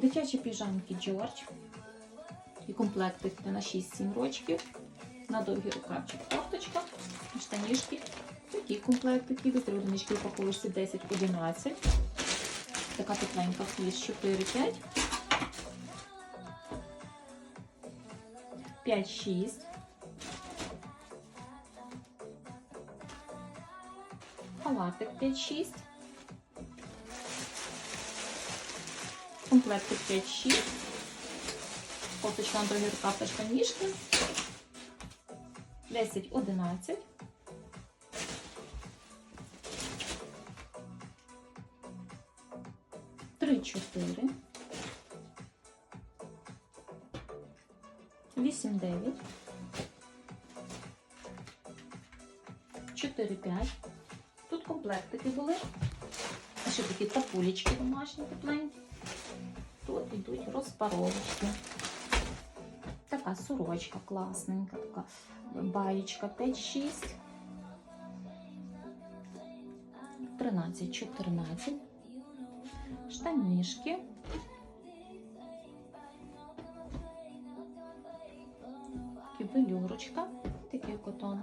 Дитячі піжамки Джордж. І комплектики на 6-7 рочків. На довгий рукавчик кофточка, штанішки. Такі комплектики. Від одинички упаковуєшся 10-11. Така тепленька фліс 4-5. 5-6. Халатик 5-6. Комплектик 5-6. Кофточка на другий рукав та штанішки. 10-11. Три, чотири. Вісім, дев'ять. Чотири, п'ять. Тут комплектики були. Ще такі тапулечки домашні тепленькі. Тут йдуть розпаровочки. Така сорочка класненька, така баєчка 5-6. 13-14. Штанішки. Велюрочка, такий котон.